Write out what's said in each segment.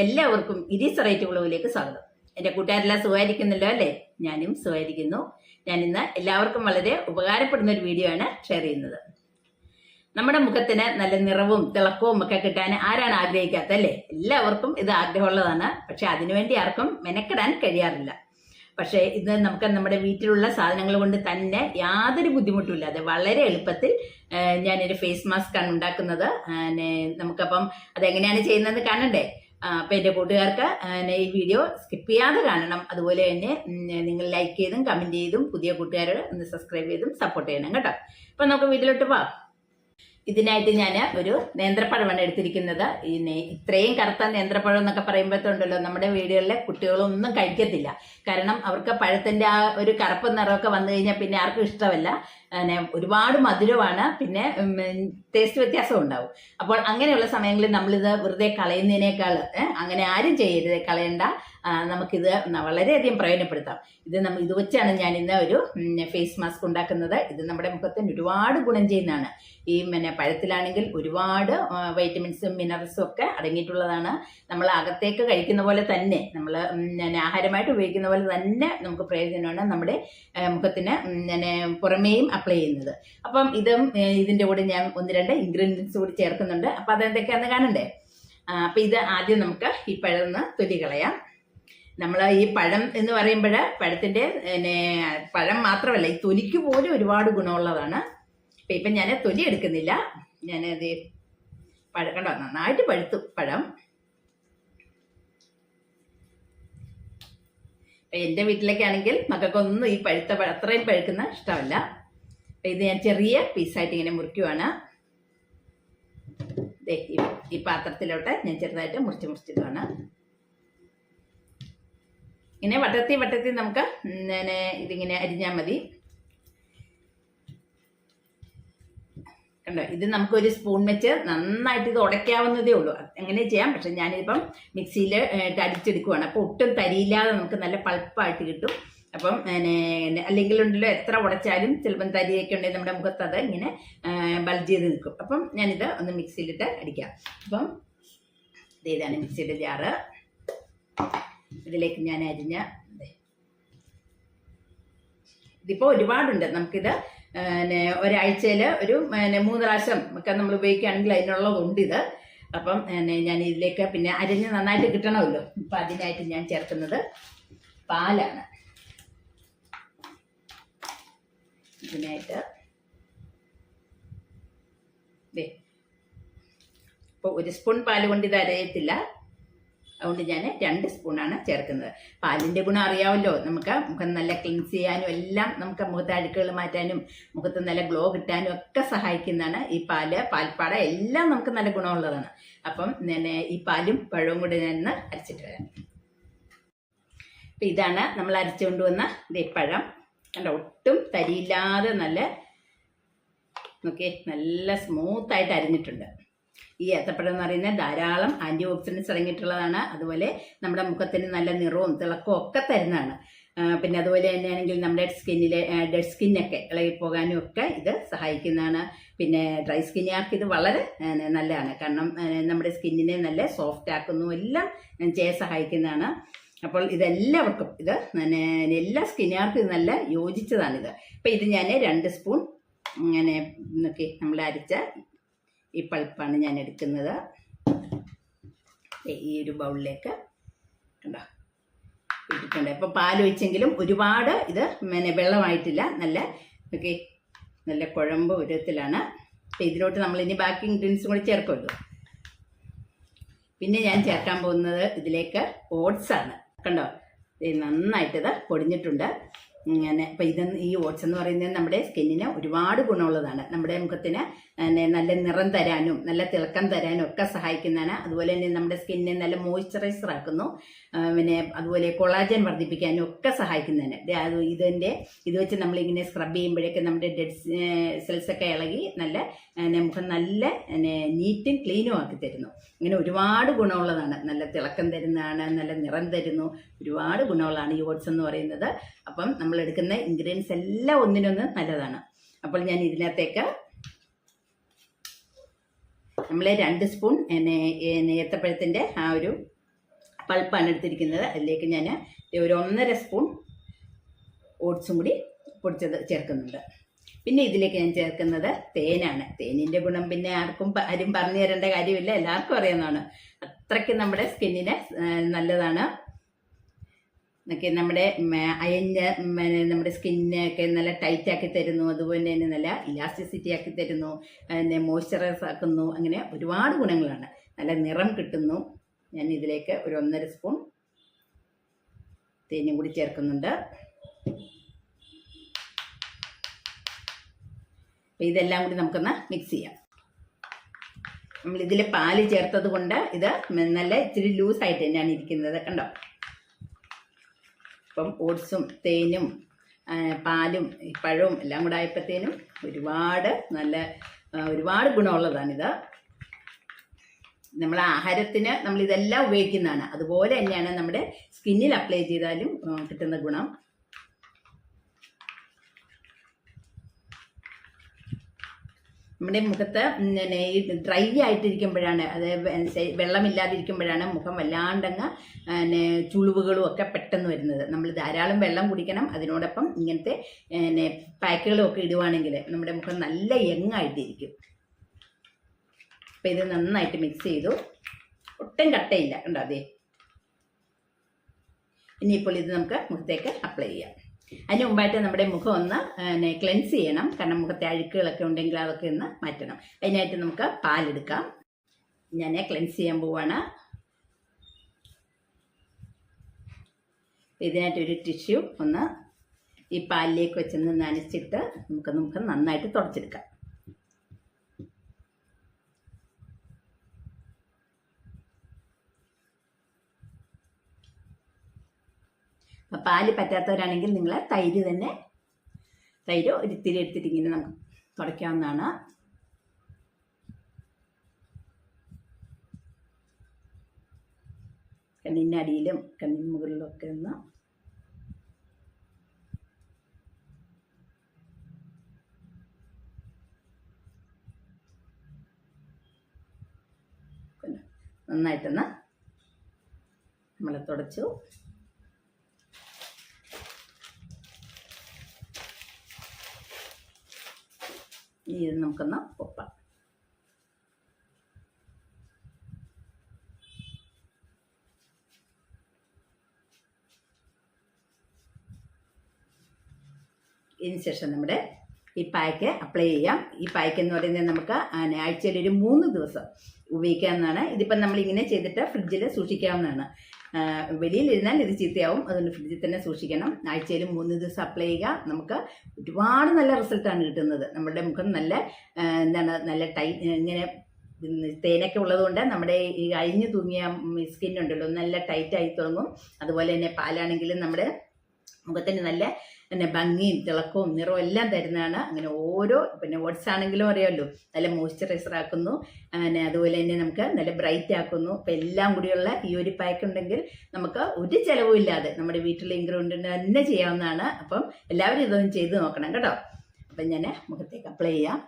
എല്ലാവർക്കും ഇരീസ് റേറ്റ് ബ്ലോഗിലേക്ക് സ്വാഗതം. എന്റെ കൂട്ടുകാരെല്ലാം സുഖമായിരിക്കുന്നല്ലോ അല്ലേ? ഞാനും സുഖമായിരിക്കുന്നു. ഞാൻ ഇന്ന് എല്ലാവർക്കും വളരെ ഉപകാരപ്പെടുന്ന ഒരു വീഡിയോ ആണ് ഷെയർ ചെയ്യുന്നത്. നമ്മുടെ മുഖത്തിന് നല്ല നിറവും തിളക്കവും ഒക്കെ കിട്ടാൻ ആരാണ് ആഗ്രഹിക്കാത്ത അല്ലേ? എല്ലാവർക്കും ഇത് ആഗ്രഹമുള്ളതാണ്. പക്ഷെ അതിനുവേണ്ടി ആർക്കും മെനക്കെടാൻ കഴിയാറില്ല. പക്ഷേ ഇത് നമുക്ക് നമ്മുടെ വീട്ടിലുള്ള സാധനങ്ങൾ കൊണ്ട് തന്നെ യാതൊരു ബുദ്ധിമുട്ടുമില്ലാതെ വളരെ എളുപ്പത്തിൽ ഞാനൊരു ഫേസ് മാസ്ക് ആണ് ഉണ്ടാക്കുന്നത്. നമുക്കപ്പം അതെങ്ങനെയാണ് ചെയ്യുന്നത് കാണണ്ടേ? അപ്പൊ എന്റെ കൂട്ടുകാർക്ക് ഈ വീഡിയോ സ്കിപ്പ് ചെയ്യാതെ കാണണം. അതുപോലെ തന്നെ നിങ്ങൾ ലൈക്ക് ചെയ്തും കമന്റ് ചെയ്തും പുതിയ കൂട്ടുകാരോട് ഒന്ന് സബ്സ്ക്രൈബ് ചെയ്തും സപ്പോർട്ട് ചെയ്യണം കേട്ടോ. അപ്പൊ നമുക്ക് വീട്ടിലോട്ട് പോവാം. ഇതിനായിട്ട് ഞാൻ ഒരു നേന്ത്രപ്പഴമാണ് എടുത്തിരിക്കുന്നത്. ഈ നേ- ഇത്രയും കറുത്ത നേന്ത്രപ്പഴം എന്നൊക്കെ പറയുമ്പോഴത്തുണ്ടല്ലോ നമ്മുടെ വീടുകളിലെ കുട്ടികളൊന്നും കഴിക്കത്തില്ല. കാരണം അവർക്ക് പഴത്തിന്റെ ആ ഒരു കറുപ്പ് നിറമൊക്കെ വന്നു കഴിഞ്ഞാൽ പിന്നെ ആർക്കും ഇഷ്ടമല്ല. പിന്നെ ഒരുപാട് മധുരമാണ് പിന്നെ ടേസ്റ്റ് വ്യത്യാസം ഉണ്ടാവും. അപ്പോൾ അങ്ങനെയുള്ള സമയങ്ങളിൽ നമ്മളിത് വെറുതെ കളയുന്നതിനേക്കാൾ അങ്ങനെ ആരും ചെയ്യരുത് കളയണ്ട. നമുക്കിത് വളരെയധികം പ്രയോജനപ്പെടുത്താം. ഇത് നമ്മൾ ഇത് വെച്ചാണ് ഞാൻ ഇന്ന് ഒരു ഫേസ് മാസ്ക് ഉണ്ടാക്കുന്നത്. ഇത് നമ്മുടെ മുഖത്തിന് ഒരുപാട് ഗുണം ചെയ്യുന്നതാണ്. ഈ പിന്നെ പഴത്തിലാണെങ്കിൽ ഒരുപാട് വൈറ്റമിൻസും മിനറൽസും ഒക്കെ അടങ്ങിയിട്ടുള്ളതാണ്. നമ്മൾ അകത്തേക്ക് കഴിക്കുന്ന പോലെ തന്നെ നമ്മൾ ആഹാരമായിട്ട് ഉപയോഗിക്കുന്ന പോലെ തന്നെ നമുക്ക് പ്രയോജനമാണ് നമ്മുടെ മുഖത്തിന് പുറമേയും അപ്ലൈ ചെയ്യുന്നത്. അപ്പം ഇതും ഇതിന്റെ കൂടെ ഞാൻ ഒന്ന് രണ്ട് ഇൻഗ്രീഡിയൻസ് കൂടി ചേർക്കുന്നുണ്ട്. അപ്പം അതെന്തൊക്കെയാണെന്ന് കാണണ്ടേ? അപ്പം ഇത് ആദ്യം നമുക്ക് ഈ പഴം ഒന്ന് തൊലി കളയാം. നമ്മൾ ഈ പഴം എന്ന് പറയുമ്പോൾ പഴത്തിന്റെ പിന്നെ പഴം മാത്രമല്ല ഈ തൊലിക്ക് പോലും ഒരുപാട് ഗുണമുള്ളതാണ്. അപ്പം ഇപ്പം ഞാൻ തൊലി എടുക്കുന്നില്ല. ഞാൻ ഇത് പഴം കണ്ടോ? നന്നായിട്ട് പഴുത്തു പഴം. എന്റെ വീട്ടിലൊക്കെ ആണെങ്കിൽ മക്കൾക്കൊന്നും ഈ പഴുത്ത പഴം അത്രയും പഴുക്കുന്ന ഇഷ്ടമല്ല. അപ്പം ഇത് ഞാൻ ചെറിയ പീസായിട്ട് ഇങ്ങനെ മുറിക്കുവാണ്. ഈ- പാത്രത്തിലോട്ട് ഞാൻ ചെറുതായിട്ട് മുറിച്ച് മുറിച്ചിടുവാണ്. ഇങ്ങനെ വട്ടത്തി വട്ടത്തി നമുക്ക് പിന്നെ ഇതിങ്ങനെ അരിഞ്ഞാൽ മതി. കണ്ടോ? ഇത് നമുക്ക് ഒരു സ്പൂൺ വെച്ച് നന്നായിട്ട് ഇത് ഉടയ്ക്കാവുന്നതേ ഉള്ളൂ. എങ്ങനെ ചെയ്യാം. പക്ഷെ ഞാനിപ്പം മിക്സിയിൽ അടിച്ചെടുക്കുവാണ് അപ്പോൾ ഒട്ടും തരിയില്ലാതെ നമുക്ക് നല്ല പൾപ്പായിട്ട് കിട്ടും. അപ്പം അല്ലെങ്കിൽ ഉണ്ടല്ലോ എത്ര ഉടച്ചാലും ചിലപ്പം തരിയൊക്കെ ഉണ്ടെങ്കിൽ നമ്മുടെ മുഖത്ത് അത് ഇങ്ങനെ ബൾജ് ചെയ്ത് നിൽക്കും. അപ്പം ഞാനിത് ഒന്ന് മിക്സിയിലിട്ട് അടിക്കാം. അപ്പം ഇത് ഇതാണ് മിക്സിയുടെ ജാറ്. ഇതിലേക്ക് ഞാൻ അരിഞ്ഞ ഇതിപ്പോൾ ഇതിപ്പോ ഒരുപാടുണ്ട്. നമുക്കിത് പിന്നെ ഒരാഴ്ചയിൽ ഒരു പിന്നെ മൂന്ന് പ്രാവശ്യം ഒക്കെ നമ്മൾ ഉപയോഗിക്കുകയാണെങ്കിൽ അതിനുള്ളതുണ്ട് ഇത്. അപ്പം ഞാൻ ഇതിലേക്ക് പിന്നെ അരിഞ്ഞ് നന്നായിട്ട് കിട്ടണമല്ലോ. അപ്പം അതിനായിട്ട് ഞാൻ ചേർക്കുന്നത് പാലാണ്. ഇതിനായിട്ട്. ഇപ്പോൾ ഒരു സ്പൂൺ പാൽ കൊണ്ട് ഇത് അരയത്തില്ല. അതുകൊണ്ട് ഞാൻ രണ്ട് സ്പൂണാണ് ചേർക്കുന്നത്. പാലിന്റെ ഗുണം അറിയാമല്ലോ. നമുക്ക് മുഖം നല്ല ക്ലീൻസ് ചെയ്യാനും എല്ലാം നമുക്ക് മുഖത്തെ അഴുക്കുകൾ മാറ്റാനും മുഖത്ത് നല്ല ഗ്ലോ കിട്ടാനും ഒക്കെ സഹായിക്കുന്നതാണ് ഈ പാൽ പാൽപ്പാട എല്ലാം നമുക്ക് നല്ല ഗുണമുള്ളതാണ്. അപ്പം ഞാൻ ഈ പാലും പഴവും കൂടി ഞാൻ അരച്ചിട്ട് വരാം. ഇതാണ് നമ്മൾ അരച്ചുകൊണ്ടുവന്ന പഴം. കണ്ടോ ഒട്ടും തരിയില്ലാതെ നല്ല നോക്കിയേ നല്ല സ്മൂത്തായിട്ട് അരിഞ്ഞിട്ടുണ്ട്. ഈ ഏത്തപ്പഴം എന്ന് പറയുന്നത് ധാരാളം ആന്റി ഓക്സിഡൻസ് അടങ്ങിയിട്ടുള്ളതാണ് അതുപോലെ നമ്മുടെ മുഖത്തിന് നല്ല നിറവും തിളക്കവും ഒക്കെ തരുന്നതാണ്. പിന്നെ അതുപോലെ തന്നെയാണെങ്കിൽ നമ്മുടെ സ്കിന്നിലെ ഡെഡ് സ്കിന്നൊക്കെ ഇളകി പോകാനും ഒക്കെ ഇത് സഹായിക്കുന്നതാണ്. പിന്നെ ഡ്രൈ സ്കിന്നുകാർക്ക് ഇത് വളരെ നല്ലതാണ്. കാരണം നമ്മുടെ സ്കിന്നിനെ നല്ല സോഫ്റ്റ് ആക്കുന്നു. എല്ലാം ചെയ്യാൻ സഹായിക്കുന്നതാണ്. അപ്പോൾ ഇതെല്ലാവർക്കും ഇത് എല്ലാ സ്കിന്നുകാർക്കും ഇത് നല്ല യോജിച്ചതാണിത്. അപ്പം ഇത് ഞാൻ രണ്ട് സ്പൂൺ ഇങ്ങനെ നോക്കി നമ്മൾ അരിച്ച ഈ പൾപ്പാണ് ഞാൻ എടുക്കുന്നത്. ഈ ഒരു ബൗളിലേക്ക് കണ്ടോ? ഇട്ടിട്ടുണ്ട് പാൽ ഒഴിച്ചെങ്കിലും ഒരുപാട് ഇത് പിന്നെ വെള്ളമായിട്ടില്ല. നല്ല ഓക്കെ നല്ല കുഴമ്പ് ഒരുത്തിലാണ് അപ്പോൾ ഇതിലോട്ട് നമ്മൾ ഇനി ബാക്കി ഇൻഗ്രീഡിയൻസും കൂടി ചേർക്കുമല്ലോ. പിന്നെ ഞാൻ ചേർക്കാൻ പോകുന്നത് ഇതിലേക്ക് ഓട്സ് ആണ്. കണ്ടോ? നന്നായിട്ടിത് പൊടിഞ്ഞിട്ടുണ്ട്. ഇങ്ങനെ അപ്പം ഇത് ഈ ഓട്സ് എന്ന് പറയുന്നത് നമ്മുടെ സ്കിന്നിന് ഒരുപാട് ഗുണമുള്ളതാണ്. നമ്മുടെ മുഖത്തിന് നല്ല നിറം തരാനും നല്ല തിളക്കം തരാനും ഒക്കെ സഹായിക്കുന്നതാണ്. അതുപോലെ തന്നെ നമ്മുടെ സ്കിന്നിനെ നല്ല മോയ്സ്ചറൈസർ ആക്കുന്നു. പിന്നെ അതുപോലെ കൊളാജൻ വർദ്ധിപ്പിക്കാനും ഒക്കെ സഹായിക്കുന്നതാണ്. അത് ഇതിന്റെ ഇത് വെച്ച് നമ്മളിങ്ങനെ സ്ക്രബ് ചെയ്യുമ്പോഴേക്കും നമ്മുടെ ഡെഡ് സെൽസൊക്കെ ഇളകി നല്ല മുഖം നല്ല നീറ്റും ക്ലീനും ആക്കി തരുന്നു. ഇങ്ങനെ ഒരുപാട് ഗുണമുള്ളതാണ്. നല്ല തിളക്കം തരുന്നതാണ് നല്ല നിറം തരുന്നു. ഒരുപാട് ഗുണമുള്ളതാണ് ഈ ഓട്സ് എന്ന് പറയുന്നത്. അപ്പം നമ്മൾ എടുക്കുന്ന ഇൻഗ്രീഡിയൻസ് എല്ലാം ഒന്നിനൊന്ന് നല്ലതാണ്. അപ്പോൾ ഞാൻ ഇതിനകത്തേക്ക് നമ്മൾ രണ്ട് സ്പൂൺ ഏത്തപ്പഴത്തിന്റെ ആ ഒരു പൾപ്പാണ് എടുത്തിരിക്കുന്നത്. അതിലേക്ക് ഞാൻ ഒരു ഒന്നര സ്പൂൺ ഓട്സും കൂടി പൊടിച്ചത് ചേർക്കുന്നുണ്ട്. പിന്നെ ഇതിലേക്ക് ഞാൻ ചേർക്കുന്നത് തേനാണ്. തേനിന്റെ ഗുണം പിന്നെ ആർക്കും ആരും പറഞ്ഞു തരേണ്ട കാര്യമില്ല. എല്ലാവർക്കും അറിയാവുന്നതാണ്. അത്രയ്ക്ക് നമ്മുടെ സ്കിന്നിന് നല്ലതാണ്. എന്നൊക്കെ നമ്മുടെ അയഞ്ഞ നമ്മുടെ സ്കിന്നൊക്കെ നല്ല ടൈറ്റ് ആക്കി തരുന്നു. അതുപോലെ തന്നെ നല്ല ഇലാസ്റ്റിസിറ്റി ആക്കി തരുന്നു. പിന്നെ മോയ്സ്ചറൈസ് ആക്കുന്നു. അങ്ങനെ ഒരുപാട് ഗുണങ്ങളാണ്. നല്ല നിറം കിട്ടുന്നു. ഞാൻ ഇതിലേക്ക് ഒരു ഒന്നര സ്പൂൺ തേനും കൂടി ചേർക്കുന്നുണ്ട്. ഇതെല്ലാം കൂടി നമുക്കൊന്ന് മിക്സ് ചെയ്യാം. നമ്മൾ ഇതിൽ പാൽ ചേർത്തത് കൊണ്ട് ഇത് നല്ല ഇച്ചിരി ലൂസായിട്ട് തന്നെയാണ് ഇരിക്കുന്നത്. കണ്ടോ? ഇപ്പം ഓട്സും തേനും പാലും പഴവും എല്ലാം കൂടെ ആയപ്പോഴത്തേനും ഒരുപാട് നല്ല ഒരുപാട് ഗുണമുള്ളതാണിത്. നമ്മൾ ആഹാരത്തിന് നമ്മൾ ഇതെല്ലാം ഉപയോഗിക്കുന്നതാണ്. അതുപോലെ തന്നെയാണ് നമ്മുടെ സ്കിന്നിൽ അപ്ലൈ ചെയ്താലും കിട്ടുന്ന ഗുണം. നമ്മുടെ മുഖത്ത് പിന്നെ ഈ ഡ്രൈ ആയിട്ടിരിക്കുമ്പോഴാണ് അത് വെള്ളമില്ലാതിരിക്കുമ്പോഴാണ് മുഖം വല്ലാണ്ടങ്ങ് പിന്നെ ചുളിവുകളും ഒക്കെ പെട്ടെന്ന് വരുന്നത്. നമ്മൾ ധാരാളം വെള്ളം കുടിക്കണം അതിനോടൊപ്പം ഇങ്ങനത്തെ പിന്നെ പാക്കുകളും ഒക്കെ ഇടുവാണെങ്കിൽ നമ്മുടെ മുഖം നല്ല യങ്ങായിട്ടിരിക്കും. അപ്പം ഇത് നന്നായിട്ട് മിക്സ് ചെയ്തു. ഒട്ടും കട്ടയില്ല കണ്ടോ അതെ? ഇനിയിപ്പോൾ ഇത് നമുക്ക് മുഖത്തേക്ക് അപ്ലൈ ചെയ്യാം. അതിന് മുമ്പായിട്ട് നമ്മുടെ മുഖം ഒന്ന് ക്ലെൻസ് ചെയ്യണം. കാരണം മുഖത്തെ അഴുക്കുകളൊക്കെ ഉണ്ടെങ്കിൽ അതൊക്കെ ഒന്ന് മാറ്റണം. അതിനായിട്ട് നമുക്ക് പാലെടുക്കാം. ഞാൻ ക്ലെൻസ് ചെയ്യാൻ പോവാണ്. ഇതിനായിട്ട് ഒരു ടിഷ്യൂ ഒന്ന് ഈ പാലിലേക്ക് വെച്ചൊന്ന് നനച്ചിട്ട് നമുക്ക് മുഖം നന്നായിട്ട് തുടച്ചെടുക്കാം. പാൽ പറ്റാത്തവരാണെങ്കിൽ നിങ്ങൾ തൈര് തന്നെ തൈര് ഒരിത്തിരി എടുത്തിട്ട് ഇങ്ങനെ നമുക്ക് തുടയ്ക്കാവുന്നതാണ് കണ്ണിന്റെ അടിയിലും കണ്ണിന് മുകളിലും ഒക്കെ ഒന്ന്? നന്നായിട്ടൊന്ന് നമ്മൾ തുടച്ചു ഇനി ഇത് നമുക്കൊന്ന് ഒപ്പാം. ഇതിന് ശേഷം നമ്മുടെ ഈ പായ്ക്ക് അപ്ലൈ ചെയ്യാം. ഈ പായ്ക്ക് എന്ന് പറയുന്നത് നമുക്ക് ആഴ്ചയിൽ ഒരു മൂന്ന് ദിവസം ഉപയോഗിക്കാവുന്നതാണ്. ഇതിപ്പം നമ്മൾ ഇങ്ങനെ ചെയ്തിട്ട് ഫ്രിഡ്ജിൽ സൂക്ഷിക്കാവുന്നതാണ്. വെളിയിലിരുന്നാൽ ഇത് ചീത്തയാവും. അതുകൊണ്ട് ഫ്രിഡ്ജിൽ തന്നെ സൂക്ഷിക്കണം. ആഴ്ചയിൽ മൂന്ന് ദിവസം അപ്ലൈ ചെയ്യുക. നമുക്ക് ഒരുപാട് നല്ല റിസൾട്ടാണ് കിട്ടുന്നത്. നമ്മുടെ മുഖം നല്ല എന്താണ് നല്ല ടൈ ഇങ്ങനെ തേനൊക്കെ ഉള്ളതുകൊണ്ട് നമ്മുടെ ഈ അഴിഞ്ഞു തൂങ്ങിയ സ്കിന്നുണ്ടല്ലോ നല്ല ടൈറ്റായി തുടങ്ങും. അതുപോലെ തന്നെ പാലാണെങ്കിലും നമ്മുടെ മുഖത്തിന് നല്ല പിന്നെ ഭംഗിയും തിളക്കവും നിറവും എല്ലാം തരുന്നതാണ്. അങ്ങനെ ഓരോ പിന്നെ ഓട്സ് ആണെങ്കിലും അറിയാമല്ലോ. നല്ല മോയ്സ്ചറൈസർ ആക്കുന്നു. അങ്ങനെ അതുപോലെ തന്നെ നമുക്ക് നല്ല ബ്രൈറ്റ് ആക്കുന്നു. അപ്പം എല്ലാം കൂടിയുള്ള ഈ ഒരു പാക്ക് ഉണ്ടെങ്കിൽ നമുക്ക് ഒരു ചിലവും ഇല്ലാതെ നമ്മുടെ വീട്ടിലെ ഇൻഗ്രീഡിയന്റ് തന്നെ ചെയ്യാവുന്നതാണ്. അപ്പം എല്ലാവരും ഇതൊന്നും ചെയ്ത് നോക്കണം കേട്ടോ. അപ്പം ഞാൻ മുഖത്തേക്ക് അപ്ലൈ ചെയ്യാം.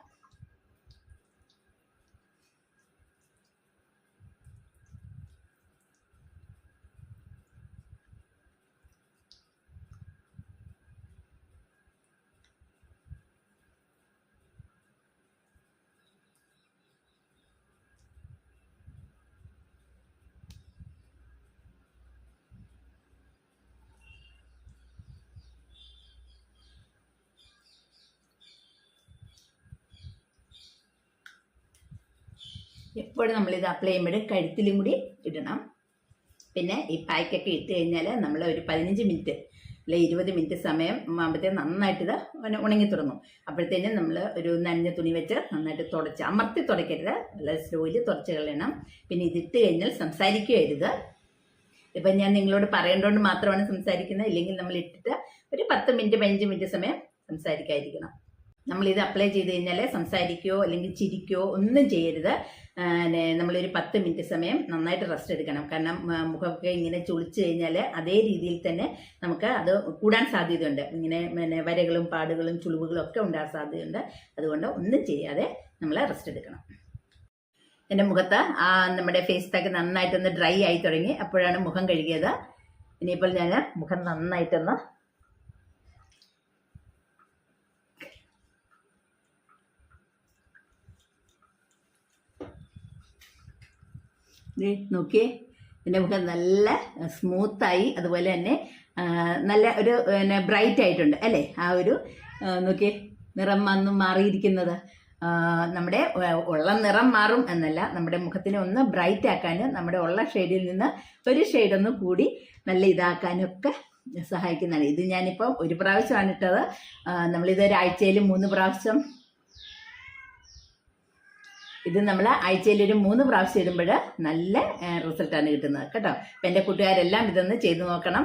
എപ്പോഴും നമ്മളിത് അപ്ലൈ ചെയ്യുമ്പോൾ കഴുത്തിലും കൂടി ഇടണം. പിന്നെ ഈ പാക്കൊക്കെ ഇട്ട് കഴിഞ്ഞാൽ നമ്മൾ ഒരു പതിനഞ്ച് മിനിറ്റ് അല്ലെ ഇരുപത് മിനിറ്റ് സമയം ആകുമ്പോഴത്തേക്ക് നന്നായിട്ട് ഇത് ഉണ- ഉണങ്ങി തുടങ്ങും. അപ്പോഴത്തേനും നമ്മൾ ഒരു നനഞ്ഞ തുണി വെച്ച് നന്നായിട്ട് തുടച്ച് അമർത്തി തുടയ്ക്കരുത്. വളരെ സ്ലോയിൽ തുടച്ച് കളയണം. പിന്നെ ഇതിട്ട് കഴിഞ്ഞാൽ സംസാരിക്കുകയരുത് ഇപ്പം ഞാൻ നിങ്ങളോട് പറയേണ്ടതുകൊണ്ട് മാത്രമാണ് സംസാരിക്കുന്നത്. ഇല്ലെങ്കിൽ നമ്മൾ ഇട്ടിട്ട് ഒരു പത്ത് മിനിറ്റ് പതിനഞ്ച് മിനിറ്റ് സമയം സംസാരിക്കാതിരിക്കണം. നമ്മളിത് അപ്ലൈ ചെയ്ത് കഴിഞ്ഞാൽ സംസാരിക്കുകയോ അല്ലെങ്കിൽ ചിരിക്കുകയോ ഒന്നും ചെയ്യരുത്. നമ്മളൊരു പത്ത് മിനിറ്റ് സമയം നന്നായിട്ട് റെസ്റ്റ് എടുക്കണം. കാരണം മുഖമൊക്കെ ഇങ്ങനെ ചുളിച്ചു കഴിഞ്ഞാൽ അതേ രീതിയിൽ തന്നെ നമുക്ക് അത് കൂടാൻ സാധ്യതയുണ്ട്. ഇങ്ങനെ പിന്നെ വരകളും പാടുകളും ചുളിവുകളും ഒക്കെ ഉണ്ടാകാൻ സാധ്യതയുണ്ട്. അതുകൊണ്ട് ഒന്നും ചെയ്യാതെ നമ്മൾ റെസ്റ്റ് എടുക്കണം. എന്റെ മുഖത്ത് ആ നമ്മുടെ ഫേസ് പാക്ക് നന്നായിട്ടൊന്ന് ഡ്രൈ ആയി തുടങ്ങി. അപ്പോഴാണ് മുഖം കഴുകിയത്. ഇനിയിപ്പോൾ ഞാൻ മുഖം നന്നായിട്ടൊന്ന് നോക്കിയേ. എന്റെ മുഖം നല്ല സ്മൂത്തായി. അതുപോലെ തന്നെ നല്ല ഒരു പിന്നെ ബ്രൈറ്റ് ആയിട്ടുണ്ട് അല്ലേ? ആ ഒരു നോക്കിയേ. നിറം വന്ന് മാറിയിരിക്കുന്നത്. നമ്മുടെ ഉള്ള നിറം മാറും എന്നല്ല. നമ്മുടെ മുഖത്തിനെ ഒന്ന് ബ്രൈറ്റ് ആക്കാനും നമ്മുടെ ഉള്ള ഷെയ്ഡിൽ നിന്ന് ഒരു ഷെയ്ഡ് ഒന്ന് കൂടി നല്ല ഇതാക്കാനും ഒക്കെ സഹായിക്കുന്നതാണ് ഇത് ഞാനിപ്പോൾ ഒരു പ്രാവശ്യമാണ് ഇട്ടത്. നമ്മളിത് ഒരാഴ്ചയിൽ മൂന്ന് പ്രാവശ്യം ഇത് നമ്മൾ ആഴ്ചയിൽ ഒരു മൂന്ന് പ്രാവശ്യം ഇടുമ്പോൾ നല്ല റിസൾട്ടാണ് കിട്ടുന്നത് കേട്ടോ. അപ്പം എന്റെ കൂട്ടുകാരെല്ലാം ഇതൊന്ന് ചെയ്ത് നോക്കണം.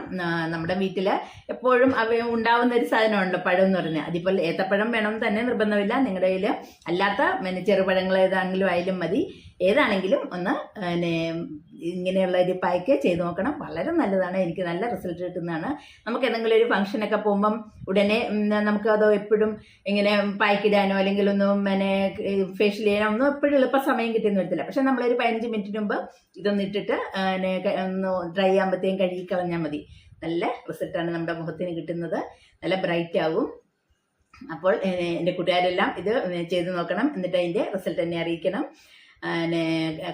നമ്മുടെ വീട്ടിൽ എപ്പോഴും അവ ഉണ്ടാവുന്ന ഒരു സാധനമുണ്ട് പഴം എന്ന് പറഞ്ഞാൽ അതിപ്പോൾ ഏത്തപ്പഴം വേണം തന്നെ നിർബന്ധമില്ല. നിങ്ങളുടെ കയ്യിൽ അല്ലാത്ത ചെറുപഴങ്ങൾ ഏതാണെങ്കിലും ആയാലും മതി. ഏതാണെങ്കിലും ഒന്ന് പിന്നെ ഇങ്ങനെയുള്ള ഒരു പായ്ക്ക് ചെയ്ത് നോക്കണം. വളരെ നല്ലതാണ്. എനിക്ക് നല്ല റിസൾട്ട് കിട്ടുന്നതാണ്. നമുക്ക് എന്തെങ്കിലും ഒരു ഫംഗ്ഷനൊക്കെ പോകുമ്പം ഉടനെ നമുക്ക് അതോ എപ്പോഴും ഇങ്ങനെ പായ്ക്കിടാനോ അല്ലെങ്കിൽ ഒന്നും പിന്നെ ഫേഷ്യൽ ചെയ്യാനോ ഒന്നും എപ്പോഴും എളുപ്പ സമയം കിട്ടിയെന്ന് വരത്തില്ല. പക്ഷെ നമ്മളൊരു പതിനഞ്ച് മിനിറ്റിന് മുമ്പ് ഇതൊന്ന് ഇട്ടിട്ട് ഒന്ന് ഡ്രൈ ആകുമ്പോഴത്തേക്കും കഴുകി കളഞ്ഞാൽ മതി. നല്ല റിസൾട്ടാണ് നമ്മുടെ മുഖത്തിന് കിട്ടുന്നത്. നല്ല ബ്രൈറ്റ് ആവും. അപ്പോൾ എന്റെ കൂട്ടുകാരെല്ലാം ഇത് ചെയ്ത് നോക്കണം. എന്നിട്ട് അതിന്റെ റിസൾട്ട് എന്നെ അറിയിക്കണം.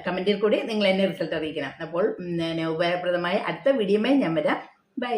കമന്റിൽ കൂടി നിങ്ങൾ എന്നെ റിസൾട്ട് അറിയിക്കണം. അപ്പോൾ ഉപയോഗപ്രദമായ അടുത്ത വീഡിയോമായി ഞാൻ വരാം. ബൈ